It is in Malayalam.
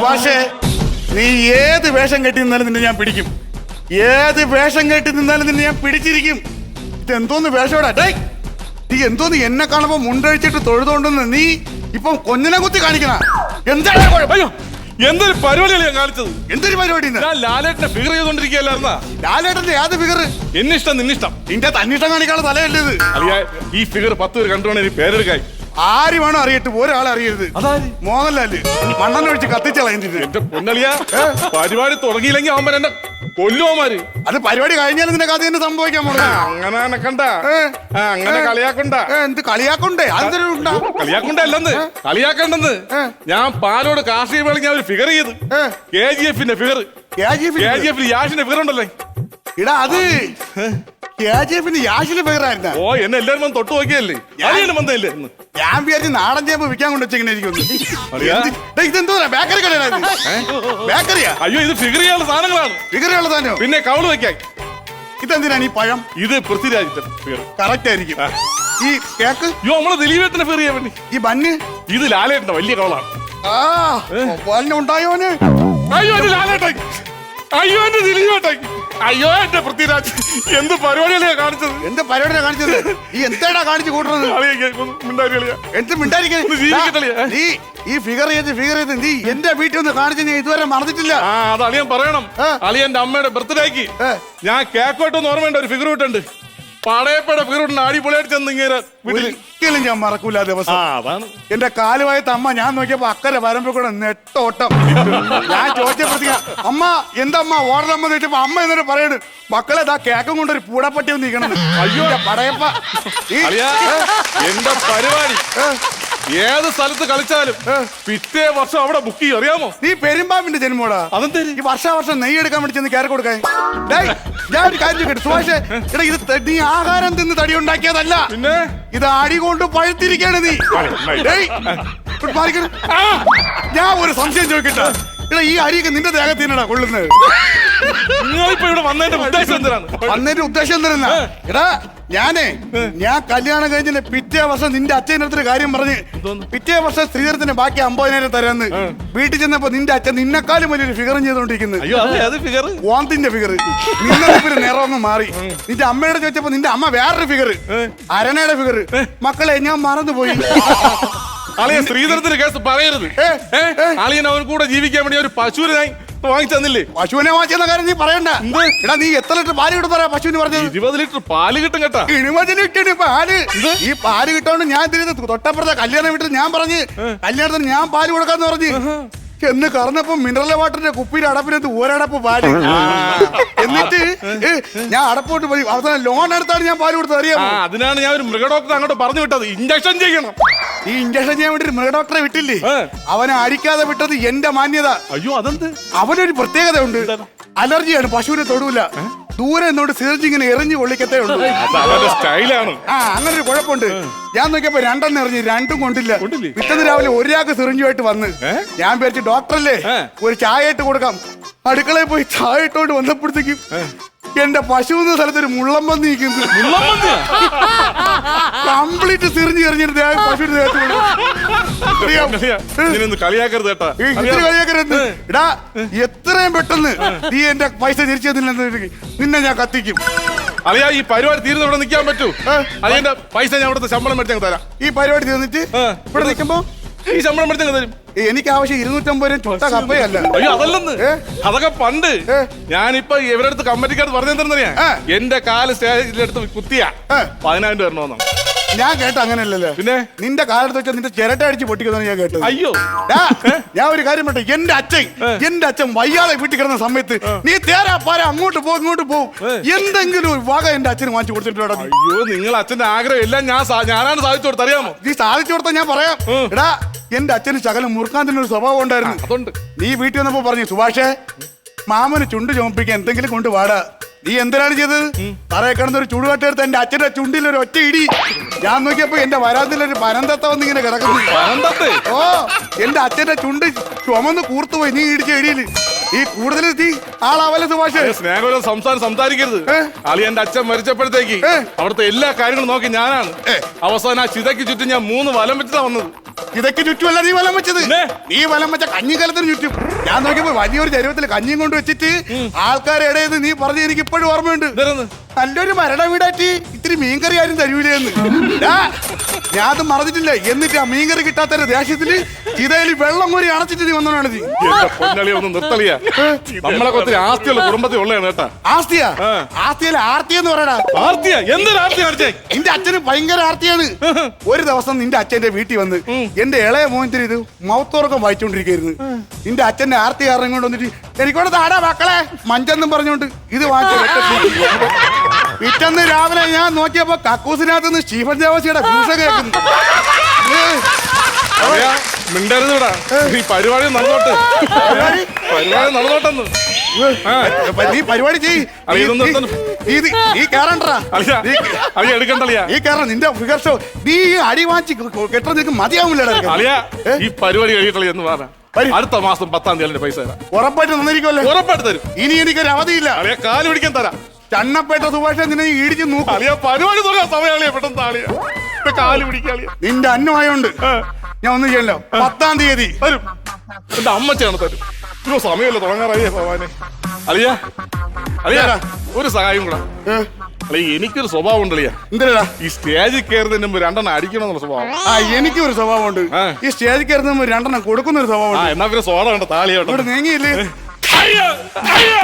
സുഭാഷേ നീ ഏത് വേഷം കെട്ടി നിന്നാലും നിന്നെ ഞാൻ പിടിക്കും. ഏത് വേഷം കെട്ടി നിന്നാലും നിന്നെ ഞാൻ പിടിച്ചിരിക്കും. ഇത് എന്തോന്ന് വേഷോടാ? ഡേയ് നീ എന്തോന്ന് എന്നെ കാണുമ്പോ മുണ്ടഴിച്ചിട്ട് തൊഴുതോണ്ടെന്ന് നീ ഇപ്പം കൊഞ്ഞിനെ കുത്തി കാണിക്കണ? എന്താണ് കുഴപ്പം അയ്യോ എന്തൊരു പരിപാടിയാണ് ഞാൻ കാണിച്ചത്? എന്തൊരു പരിപാടി ഇന്ന്? ഞാൻ ലാലേട്ടനെ ഫിഗർ ചെയ്തോണ്ടിരിക്കുകയല്ലായിരുന്നാ ലാലേട്ടന്റെ ഏത് ഫിഗർ എന്നിഷ്ടം നിന്നിഷ്ടം നിന്റെ തന്നിഷ്ടം കാണിക്കാനുള്ള തലയല്ലേ ഇത്? ഈ ഫിഗർ പത്ത് പേര് കണ്ടുകൊണ്ട് പേരെടുക്കായി ആര് വേണോ അറിയട്ടെ ഒരാളെ അറിയരുത്. മോഹൻലാൽ. മണ്ണെണ്ണ ഒഴിച്ച് കത്തിച്ചളയുന്നത് എന്റെ പൊന്നളിയ പരിപാടി തുടങ്ങിയില്ലെങ്കിൽ അവൻ എന്നെ കൊല്ലുവന്മാര് അത് പരിപാടി കഴിഞ്ഞാലും നിന്റെ കഥ തന്നെ സംഭവിക്കാൻ അങ്ങനെ നടക്കണ്ട ആ, അങ്ങനെ കളിയാക്കണ്ട. എന്ത് കളിയാക്കണ്ടേ? അതൊരു കളിയാക്കണ്ട അല്ലെന്ന്. കളിയാക്കണ്ടെന്ന്. ഞാൻ പാലോട് കാർഷിക വേളി ഞാൻ ഒരു ഫിഗർ ചെയ്ത്. കെ ജി എഫിന്റെ figure K G F K G എഫിൽ യാഷിന്റെ ഫിഗർ ഉണ്ടല്ലേ. ഇടാ അത് യാഷിൽ ഓ എന്നെ എല്ലാരും വന്ന് തൊട്ട് നോക്കിയല്ലേ? ഞാൻ വിചാരിച്ച് നാടൻ ചേമ്പ് വിൽക്കാൻ കൊണ്ട് വെച്ചിങ്ങനെ ഇതെന്തോ ബേക്കറി കടയാണ് ബേക്കറിയാ അയ്യോ ഇത് സാധനങ്ങളാണ്. പിന്നെ കൗൾ വെക്കാൻ. ഇതെന്തിനാണ് ഈ പഴം? ഇത് പൃഥ്വിരാജിന്റെ കറക്റ്റ് ആയിരിക്കും. ഈ കേക്ക് അയ്യോ നമ്മളെ ദിലീപേട്ടനെ ഫിയർ ചെയ്യാൻ വേണ്ടി. ഈ ബന്ന് ഇത് ലാലേട്ടന്റെ വലിയ കവളാണ്. ആ ഉണ്ടായോന് അയ്യോ ഇത് ലാലേട്ടൻ. അയ്യോ എന്റെ ദിലീപേട്ടൻ അയ്യോ എന്റെ പൃഥ്വിരാജ്. എന്ത് പരിപാടികളെയാ കാണിച്ചത്? എന്ത് പരിപാടിയാ കാണിച്ചത്? ഈ എന്താടാ കാണിച്ചു കൂട്ടുന്നത് എന്ത് മിണ്ടായിരിക്കേ ഒന്ന് നീ ഈ ഫിഗർ ചെയ്ത് ഫിഗർ ചെയ്ത് നീ എന്റെ വീട്ടിൽ ഒന്ന് കാണിച്ചു ഞാൻ ഇതുവരെ മറന്നിട്ടില്ല. ആ അത് അളിയൻ പറയണം. അളിയന്റെ അമ്മയുടെ ബർത്ത്ഡേക്ക് ഞാൻ കേക്കോട്ടൊന്ന് ഓർമ്മയുണ്ട് ഒരു ഫിഗർ ഇട്ടുണ്ട് പടയപ്പയുടെ ഫിഗർ ഉണ്ട് അടിപൊളിയായിട്ട് ചെന്ന് ഇങ്ങനെ വീട്ടിൽ ഒരിക്കലും ഞാൻ മറക്കൂല ആ ദിവസം. ആ അതാണ്. എന്റെ കാലുവായ തമ്മ ഞാൻ നോക്കിയപ്പോ അക്കരെ വരമ്പോ കൂടെ നെട്ടോട്ടം ഞാൻ ചോദിച്ചപ്പോഴത്തേക്ക് അമ്മ എന്തമ്മ? ഓർഡറമ്മ ചോദിച്ചപ്പോ അമ്മ എന്നിട്ട് പറയണ് മക്കളെ ദാ കേക്കം കൊണ്ട് ഒരു പൂടപ്പട്ടി ഒന്ന് നീക്കണം അയ്യോ പടയപ്പ. ഈ- അളിയ എന്റെ പരിപാടി? ഏത് സ്ഥലത്ത് കളിച്ചാലും പിറ്റേ വർഷം അവിടെ ബുക്ക് ചെയ്യും അറിയാമോ? നീ പെരുമ്പാമ്പിന്റെ ജന്മോടാ. അതെന്തേ? ഈ വർഷാവർഷം നെയ്യ് എടുക്കാൻ വേണ്ടി ചെന്ന് കയറി കൊടുക്കാൻ. ഞാൻ ഒരു കാര്യം കേട്ടു സുഭാഷേ? എടാ ഇത് നീ ആഹാരം തിന്ന് തടി ഉണ്ടാക്കിയതല്ല. പിന്നെ? ഇത് അടി കൊണ്ട് പഴുത്തിരിക്കാണ് നീ. ഞാൻ ഒരു സംശയം ചോദിക്കട്ടെ. എടാ ഈ അരിയൊക്കെ നിന്റെ ദേഹത്തിനടാ കൊള്ളുന്നത്? നിങ്ങളിപ്പോ ഇവിടെ വന്നതിന്റെ ഉദ്ദേശം എന്തിനാണ്? അന്നേന്റെ ഉദ്ദേശം എന്തിനാ? എടാ ഞാനേ ഞാൻ കല്യാണം കഴിഞ്ഞ പിറ്റേ വർഷം നിന്റെ അച്ഛന്റെ അടുത്തൊരു കാര്യം പറഞ്ഞ് പിറ്റേ വർഷം സ്ത്രീധനത്തിന് ബാക്കി അമ്പതിനായിരം തരാന്ന്. വീട്ടിൽ ചെന്നപ്പോ നിന്റെ അച്ഛൻ നിന്നെക്കാളും വലിയൊരു ഫിഗറും ചെയ്തോണ്ടിരിക്കുന്നത് ഓന്തിന്റെ ഫിഗർ നിന്നെ ഒരു നിറം അങ്ങ് മാറി നിന്റെ അമ്മയുടെ ചോദിച്ചപ്പോ നിന്റെ അമ്മ വേറൊരു ഫിഗർ അരണയുടെ ഫിഗർ മക്കളെ ഞാൻ മറന്നുപോയി. അളിയ ശ്രീധരത്തിന് കേസ് പറയരുത്. അളിയൻ അവൻ കൂടെ ജീവിക്കാൻ വേണ്ടി ഒരു പശുവിനായി ഞാൻ വാങ്ങിച്ചു തന്നില്ലേ? പശുവിനെ വാങ്ങിച്ചെന്ന കാര്യം നീ പറയണ്ട. എടാ നീ എത്ര ലിറ്റർ പാൽ കിട്ടും പറയാ പശുവിന് പറഞ്ഞു ഇരുപത് ലിറ്റർ പാൽ കിട്ടും കേട്ടാ. ലിറ്റർ പാൽ? ഈ പാൽ കിട്ടാണ്ട് ഞാൻ തിരിഞ്ഞ് തൊട്ടപ്പുറത്തെ കല്യാണ വീട്ടിൽ ഞാൻ പറഞ്ഞ് കല്യാണത്തിന് ഞാൻ പാൽ കൊടുക്കാന്ന് പറഞ്ഞ്? എന്ന് കറന്നപ്പോ മിനറൽ വാട്ടറിന്റെ കുപ്പിയുടെ അടപ്പിനകത്ത് ഒരടപ്പ് പാൽ എന്നിട്ട് ഏ, ഞാൻ അടപ്പോട്ട് പോയി. അവസാനം ലോൺ എടുത്താണ് ഞാൻ പാൽ കൊടുത്തത് ആ അറിയാമോ അതിനാണ് ഞാൻ ഒരു മൃഗഡോക്ടറെ അങ്ങോട്ട് പറഞ്ഞു വിട്ടത്. ഇഞ്ചക്ഷൻ ചെയ്യണം. ഈ ഇഞ്ചക്ഷൻ ചെയ്യാൻ വേണ്ടി മൃഗഡോക്ടറെ വിട്ടില്ലേ? ഏ. അവനെ അരിക്കാതെ അടിക്കാതെ വിട്ടത് എന്റെ മാന്യത. അയ്യോ അതെന്ത്? അവനൊരു പ്രത്യേകത ഉണ്ട് അലർജിയാണ് പശുവിനെ തൊടൂല. ദൂരെ എന്നോട് സിറിഞ്ച് ഇങ്ങനെ എറിഞ്ഞു പൊള്ളിക്കത്തേ ഉള്ളൂ. അത് അവന്റെ സ്റ്റൈലാണ്. ആ അങ്ങനെ ഒരു കുഴപ്പമുണ്ട്. ഞാൻ നോക്കിയപ്പോ രണ്ടെന്ന് എറിഞ്ഞ് രണ്ടും കൊണ്ടില്ല. കൊണ്ടില്ലേ? പിറ്റേന്ന് രാവിലെ ഒരാൾക്ക് സിറിഞ്ചുമായിട്ട് വന്ന്. ഏ? ഞാൻ വിചാരിച്ചു ഡോക്ടറല്ലേ ഏ. ഒരു ചായ ഇട്ട് കൊടുക്കാം. അടുക്കളയിൽ പോയി ചായ ഇട്ടോണ്ട് വന്നപ്പോഴത്തേക്കും എന്റെ പശു എന്ന സ്ഥലത്ത് ഒരു മുള്ളം വന്ന് നിൽക്കുന്നു. കംപ്ലീറ്റ് സിറിഞ്ഞ് എറിഞ്ഞിട്ട് പശുവിന്റെ ദേഹത്ത് വീണു. അറിയാം. ഇതിനൊന്ന് കളിയാക്കരുത് കേട്ടാ ഈ ഇത്തിരി കളിയാക്കരുത്. എടാ എത്രയും പെട്ടെന്ന് നീ എന്റെ പൈസ തിരിച്ചു നിന്നെ ഞാൻ കത്തിക്കും അറിയാ ഈ പരിപാടി തീരുന്ന ഇവിടെ നിൽക്കാൻ പറ്റൂ ഏ. അതിന്റെ പൈസ ഞാൻ ഇവിടുത്തെ ശമ്പളം മേടിച്ചങ്ങ് തരാം ഈ പരിപാടി തീർന്നിട്ട് ഏ. ഇവിടെ നിൽക്കുമ്പോ ഈ ശമ്പളം മേടിച്ചങ്ങ് തരും എനിക്ക് ആവശ്യം ഇരുന്നൂറ്റമ്പത് രൂപ ചൊട്ട കപ്പയല്ല. അയ്യോ അതല്ലെന്ന്? അതൊക്കെ പണ്ട്. ഞാനിപ്പൊ ഇവരടുത്ത് കമ്മിറ്റിക്കാർ പറഞ്ഞെന്തറിയാ. എന്റെ കാൽ സ്റ്റേജിലെടുത്ത് കുത്തിയ. പതിനായിരം രൂപ വരണമെന്നാണ് ഞാൻ കേട്ട അങ്ങനെയല്ലല്ലോ. പിന്നെ? നിന്റെ കാലത്ത് വെച്ചാൽ നിന്റെ ചിരട്ട അടിച്ച് പൊട്ടിക്കുന്നതാണ് ഞാൻ കേട്ടത്. അയ്യോ. ഞാൻ ഒരു കാര്യം പറട്ടെ എന്റെ അച്ഛൻ എന്റെ അച്ഛൻ വയ്യാതെ വീട്ടിൽ കിടന്ന സമയത്ത് നീ തേരാ പാര അങ്ങോട്ട് പോ ഇങ്ങോട്ട് പോകും എന്തെങ്കിലും ഒരു വക എന്റെ അച്ഛന് വാങ്ങിച്ചു കൊടുത്തിട്ടുണ്ടോ? അയ്യോ നിങ്ങൾ അച്ഛന്റെ ആഗ്രഹം എല്ലാം ഞാൻ ഞാനാണ് സാധിച്ചു കൊടുത്ത് അറിയാമോ? നീ സാധിച്ചു കൊടുത്താൽ ഞാൻ പറയാം. എടാ എന്റെ അച്ഛന് ശകലം മുറുക്കാന്തിന് ഒരു സ്വഭാവം ഉണ്ടായിരുന്നു. അതുണ്ട്. നീ വീട്ടിൽ വന്നപ്പോ പറഞ്ഞു സുഭാഷേ മാമന് ചുണ്ട് ചുമപ്പിക്കാൻ എന്തെങ്കിലും കൊണ്ട് വാടാ. നീ എന്തിനാണ് ചെയ്തത്? തറയെ കിടന്ന ഒരു ചുടുകട്ടെടുത്ത് എന്റെ അച്ഛന്റെ ചുണ്ടിൽ ഒരു ഒറ്റ ഇടി. ഞാൻ നോക്കിയപ്പോ എന്റെ വരാതിലൊരു പനന്തത്ത വന്ന് ഇങ്ങനെ കിടക്കുന്നു ഓ എന്റെ അച്ഛന്റെ ചുണ്ട് ചുമന്ന് കൂർത്തുപോയി നീ ഇടിച്ച ഇടിയിൽ ഈ കൂടുതൽ നീ ആളാവല്ല സുഭാഷ്? സ്നേഹം സംസാരം സംസാരിക്കരുത്? അളി എന്റെ അച്ഛൻ മരിച്ചപ്പോഴത്തേക്ക്? അവിടുത്തെ എല്ലാ കാര്യങ്ങളും നോക്കി ഞാനാണ്. അവസാനം ആ ചിതയ്ക്ക് ചുറ്റും ഞാൻ മൂന്ന് വലം വെച്ചിട്ടാ വന്നത്. ഇതൊക്കെ ചുറ്റുമല്ല നീ വലം വെച്ചത്. നീ വലം വെച്ച കഞ്ഞിക്കാലത്തിന് ചുറ്റും. ഞാൻ നോക്കിയപ്പോ വലിയൊരു ചരുവത്തിൽ കഞ്ഞിയും കൊണ്ട് വെച്ചിട്ട് ആൾക്കാരെ നീ പറഞ്ഞു എനിക്ക് ഇപ്പോഴും ഓർമ്മയുണ്ട്. നല്ലൊരു മരണ വീടാറ്റി ഇത്തിരി മീൻകറി ആരും തരൂലെന്ന്. ഞാൻ അത് മറന്നിട്ടില്ല. എന്നിട്ട് ആ മീൻകറി കിട്ടാത്ത ദേഷ്യത്തിൽ ചിതയിൽ വെള്ളം കൂടി അണച്ചിട്ട് നീ വന്നോണാണ് നീ. എന്റെ പൊന്നളിയെ ഒന്ന് നിർത്തളിയാ. നമ്മളെ കൊത്തിരി ആസ്തിയുള്ള കുടുംബത്തിൽ ഉള്ളതാണ് കേട്ടാ. ആസ്തിയാ. ആസ്തിയല്ല ആർത്തി എന്ന് പറയടാ. ആർത്തിയാ? എന്തൊരു ആർത്തി കാണിച്ചേ നിന്റെ അച്ഛന് ഭയങ്കര ആർത്തിയാണ്. ഒരു ദിവസം നിന്റെ അച്ഛന്റെ വീട്ടിൽ വന്ന് എന്റെ ഇളയ മോഹത്തിന് ഇത് മൗത്തോറക്കം വായിച്ചോണ്ടിരിക്കുന്നു നിന്റെ അച്ഛന്റെ ആർത്തി കാരണം കൊണ്ട് വന്നിട്ട് എനിക്കോട് താടാ മക്കളെ മഞ്ചെന്നും പറഞ്ഞോണ്ട് ഇത് വാങ്ങിച്ചു പിറ്റന്ന് രാവിലെ ഞാൻ നോക്കിയപ്പോ കക്കൂസിനകത്ത് നിന്ന് സ്റ്റീഫൻ ദേവസിയുടെ കൂസ കേൾക്കുന്നു. മിണ്ടരുതൂടാ. ഈ പരിപാടി നടന്നോട്ട്. പരിപാടി? നടന്നോട്ടെന്ന്. നീ പരിപാടി ചെയ്യ് നീ- നിർത്തണം. നീ നീ- നീ കേറണ്ടാ. അളിയാ, അളിയ എടുക്കണ്ടളിയാ. നീ കേറ നിന്റെ ഫിഗർ ഷോ നീ ഈ അടി വാങ്ങിച്ച് കെട്ടാൻ നിനക്ക് മതിയാവില്ലടാ ഈ പരിപാടി കഴിയിട്ടളി എന്ന് പറഞ്ഞ. അടുത്ത മാസം പത്താം തീയതി പൈസ തരാം. ഉറപ്പായിട്ട് നന്നിരിക്കുമല്ലോ ഉറപ്പായിട്ട് തരും. ഇനി എനിക്കൊരു അവധിയില്ല കാൽ പിടിക്കാൻ തരാം. ചണ്ണപ്പേട്ട സുഭാഷ നിന്നെ ഈടിച്ച് ഇടിച്ച് നോക്കും. അളിയ പരിപാടി തുടങ്ങാൻ സമയം അളിയ പെട്ടെന്ന് താളിയ. ഇപ്പൊ കാൽ പിടിക്കാളിയ നിന്റെ അന്നമായോണ്ട് ഞാൻ ഒന്നും ചെയ്യല്ലോ പത്താം തീയതി. വരും എന്റെ അമ്മച്ചാണ് തരും. ഇപ്പൊ സമയമല്ല തുടങ്ങാറായി ഭവാനെ അളിയ അളിയാ ഒരു സഹായം കൂടാ. അളിയ എനിക്കൊരു സ്വഭാവം ഉണ്ട് അളിയ. എന്തിനാ ഈ സ്റ്റേജിൽ കയറുന്നതിന് മുമ്പ് രണ്ടെണ്ണം അടിക്കണമെന്നുള്ള സ്വഭാവം. ആ എനിക്കും ഒരു സ്വഭാവം ഉണ്ട് ഈ സ്റ്റേജിൽ കയറുന്ന രണ്ടെണ്ണം കൊടുക്കുന്ന ഒരു സ്വഭാവം എന്നാ പിന്നെ സോഡ കണ്ട താളിയോട്ടെ നീങ്ങിയില്ലേ? അയ്യോ അയ്യോ.